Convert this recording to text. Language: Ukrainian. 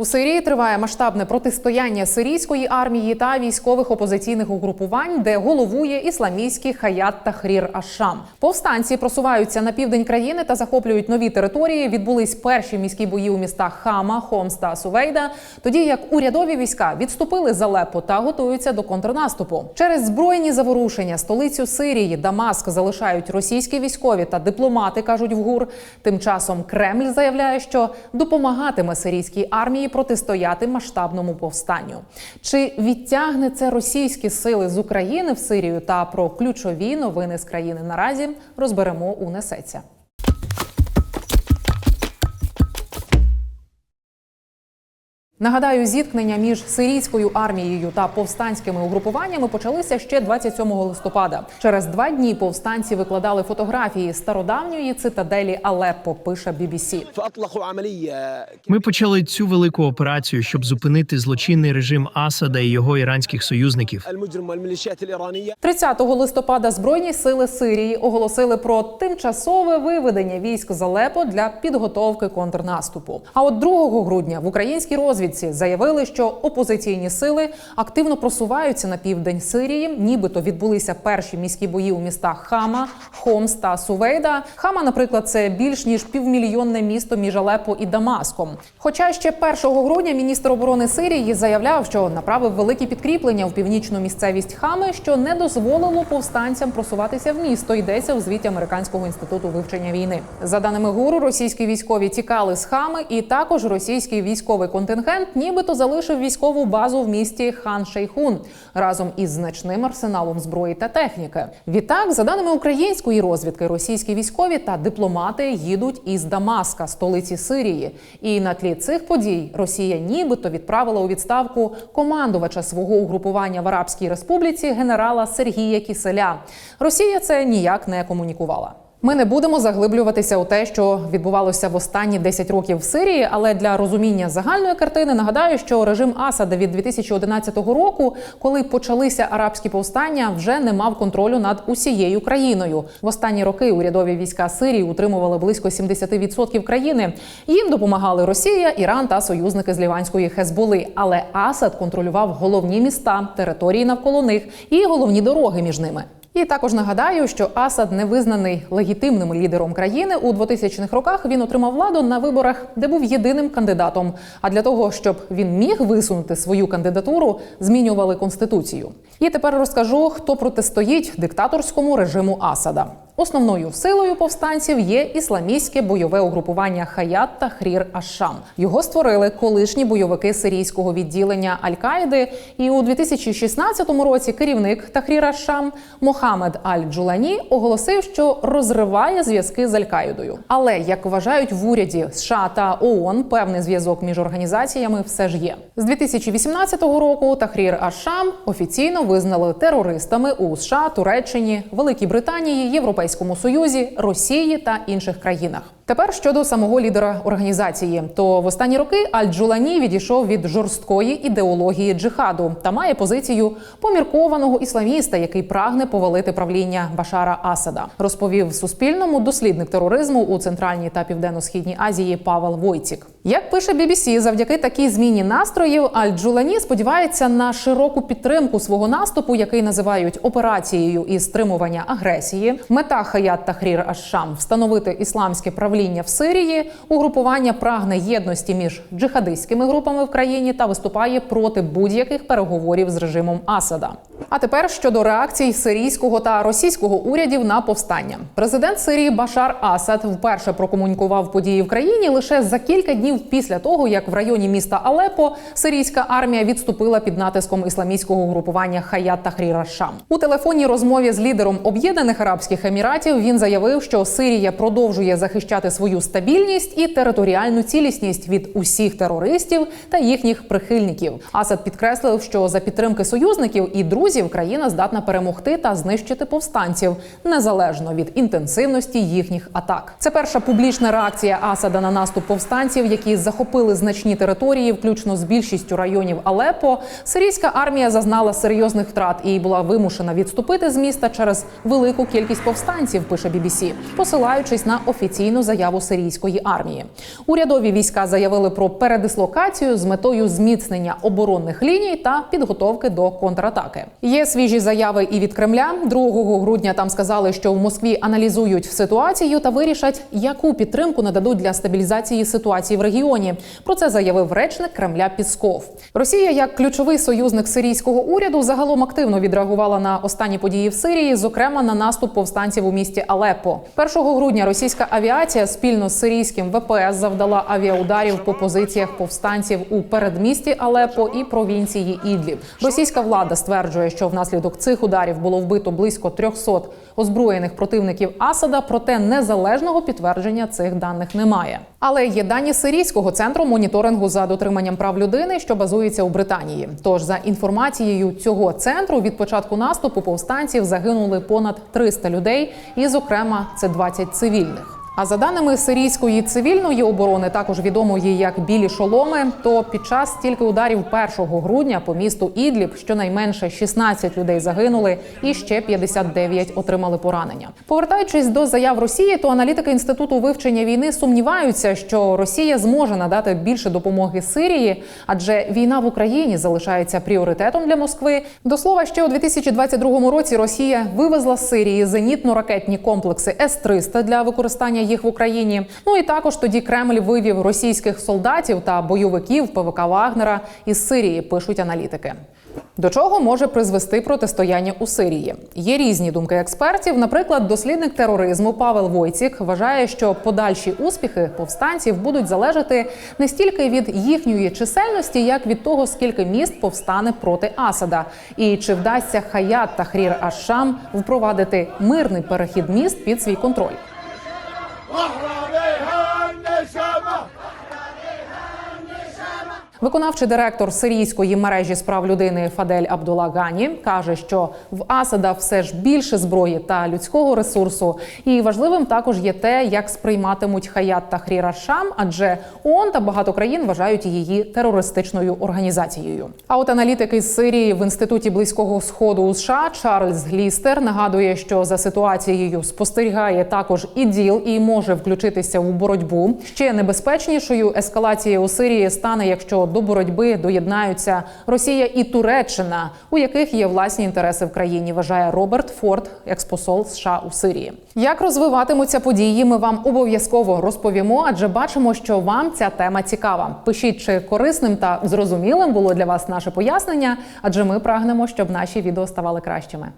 У Сирії триває масштабне протистояння сирійської армії та військових опозиційних угрупувань, де головує ісламістський хаят Тахрір Ашам. Повстанці просуваються на південь країни та захоплюють нові території. Відбулись перші міські бої у містах Хама, Хомс та Сувейда. Тоді як урядові війська відступили з Алеппо та готуються до контрнаступу. Через збройні заворушення столицю Сирії Дамаск залишають російські військові та дипломати, кажуть в ГУР. Тим часом Кремль заявляє, що допомагатиме сирійській армії протистояти масштабному повстанню. Чи відтягне це російські сили з України в Сирію та про ключові новини з країни наразі розберемо у несеться. Нагадаю, зіткнення між сирійською армією та повстанськими угрупуваннями почалися ще 27 листопада. Через два дні повстанці викладали фотографії стародавньої цитаделі Алеппо, пише BBC. Ми почали цю велику операцію, щоб зупинити злочинний режим Асада і його іранських союзників. 30 листопада збройні сили Сирії оголосили про тимчасове виведення військ з Алеппо для підготовки контрнаступу. А от 2 грудня в українській розвідці заявили, що опозиційні сили активно просуваються на південь Сирії. Нібито відбулися перші міські бої у містах Хама, Хомс та Сувейда. Хама, наприклад, це більш ніж півмільйонне місто між Алепо і Дамаском. Хоча ще 1 грудня міністр оборони Сирії заявляв, що направив великі підкріплення в північну місцевість Хами, що не дозволило повстанцям просуватися в місто. Йдеться в звіті американського інституту вивчення війни. За даними гуру, російські військові тікали з Хами, і також російський військовий контингент нібито залишив військову базу в місті Хан Шейхун разом із значним арсеналом зброї та техніки. Відтак, за даними української розвідки, російські військові та дипломати їдуть із Дамаска, столиці Сирії. І на тлі цих подій Росія нібито відправила у відставку командувача свого угрупування в Арабській Республіці генерала Сергія Кіселя. Росія це ніяк не комунікувала. Ми не будемо заглиблюватися у те, що відбувалося в останні 10 років в Сирії, але для розуміння загальної картини нагадаю, що режим Асада від 2011 року, коли почалися арабські повстання, вже не мав контролю над усією країною. В останні роки урядові війська Сирії утримували близько 70% країни. Їм допомагали Росія, Іран та союзники з Ліванської Хезболи. Але Асад контролював головні міста, території навколо них і головні дороги між ними. І також нагадаю, що Асад не визнаний легітимним лідером країни у 2000-х роках. Він отримав владу на виборах, де був єдиним кандидатом. А для того, щоб він міг висунути свою кандидатуру, змінювали конституцію. І тепер розкажу, хто протистоїть диктаторському режиму Асада. Основною силою повстанців є ісламістське бойове угрупування Хаят та Хрір Ашам. Його створили колишні бойовики сирійського відділення Аль-Каїди. І у 2016 році керівник Тахрір Ашам Мохамед Аль-Джулані оголосив, що розриває зв'язки з Аль-Каїдою. Але як вважають в уряді США та ООН, певний зв'язок між організаціями все ж є. З 2018 року Тахрір Ашам офіційно визнали терористами у США, Туреччині, Великій Британії, Європейському Союзі, Росії та інших країнах. Тепер щодо самого лідера організації, то в останні роки Аль-Джулані відійшов від жорсткої ідеології джихаду та має позицію поміркованого ісламіста, який прагне повалити правління Башара Асада. Розповів Суспільному дослідник тероризму у центральній та південно-східній Азії Павел Войцік. Як пише BBC, завдяки такій зміні настроїв Аль-Джулані сподівається на широку підтримку свого наступу, який називають операцією із стримування агресії. Мета Хаят Тахрір Аш-Шам – встановити ісламське правління в Сирії. Угрупування прагне єдності між джихадистськими групами в країні та виступає проти будь-яких переговорів з режимом Асада. А тепер щодо реакцій сирійського та російського урядів на повстання. Президент Сирії Башар Асад вперше прокомунікував події в країні лише за кілька днів після того, як в районі міста Алепо сирійська армія відступила під натиском ісламістського угрупування Хаят Тахрір Аш-Шам. У телефонній розмові з лідером Об'єднаних Арабських Еміратів він заявив, що Сирія продовжує захищати свою стабільність і територіальну цілісність від усіх терористів та їхніх прихильників. Асад підкреслив, що за підтримки союзників і друзів ресурсів країна здатна перемогти та знищити повстанців незалежно від інтенсивності їхніх атак. Це перша публічна реакція Асада на наступ повстанців, які захопили значні території, включно з більшістю районів Алепо. Сирійська армія зазнала серйозних втрат і була вимушена відступити з міста через велику кількість повстанців. Пише BBC, посилаючись на офіційну заяву сирійської армії. Урядові війська заявили про передислокацію з метою зміцнення оборонних ліній та підготовки до контратаки. Є свіжі заяви і від Кремля. 2 грудня там сказали, що в Москві аналізують ситуацію та вирішать, яку підтримку нададуть для стабілізації ситуації в регіоні. Про це заявив речник Кремля Пісков. Росія, як ключовий союзник сирійського уряду, загалом активно відреагувала на останні події в Сирії, зокрема на наступ повстанців у місті Алеппо. 1 грудня російська авіація спільно з сирійським ВПС завдала авіаударів по позиціях повстанців у передмісті Алеппо і провінції Ідліб. Російська влада стверджує, що внаслідок цих ударів було вбито близько 300 озброєних противників Асада, проте незалежного підтвердження цих даних немає. Але є дані сирійського центру моніторингу за дотриманням прав людини, що базується у Британії. Тож, за інформацією цього центру, від початку наступу повстанців загинули понад 300 людей, і, зокрема, це 20 цивільних. А за даними сирійської цивільної оборони, також відомої як білі шоломи, то під час тільки ударів 1 грудня по місту Ідліб щонайменше 16 людей загинули і ще 59 отримали поранення. Повертаючись до заяв Росії, то аналітики інституту вивчення війни сумніваються, що Росія зможе надати більше допомоги Сирії, адже війна в Україні залишається пріоритетом для Москви. До слова, ще у 2022 році Росія вивезла з Сирії зенітно-ракетні комплекси С-300 для використання їх в Україні. Ну і також тоді Кремль вивів російських солдатів та бойовиків ПВК Вагнера із Сирії, пишуть аналітики. До чого може призвести протистояння у Сирії? Є різні думки експертів. Наприклад, дослідник тероризму Павел Войцік вважає, що подальші успіхи повстанців будуть залежати не стільки від їхньої чисельності, як від того, скільки міст повстане проти Асада, і чи вдасться Хаят та Хрір Аш-Шам впровадити мирний перехід міст під свій контроль. الله Виконавчий директор сирійської мережі з прав людини Фадель Абдула Гані каже, що в Асада все ж більше зброї та людського ресурсу. І важливим також є те, як сприйматимуть Хаят та Хріра Шам, адже ООН та багато країн вважають її терористичною організацією. А от аналітик із Сирії в інституті близького сходу у США Чарльз Глістер нагадує, що за ситуацією спостерігає також іділ і може включитися у боротьбу. Ще небезпечнішою ескалація у Сирії стане, якщо до боротьби доєднаються Росія і Туреччина, у яких є власні інтереси в країні. Вважає Роберт Форд, експосол США у Сирії. Як розвиватимуться події, ми вам обов'язково розповімо, адже бачимо, що вам ця тема цікава. Пишіть, чи корисним та зрозумілим було для вас наше пояснення, адже ми прагнемо, щоб наші відео ставали кращими.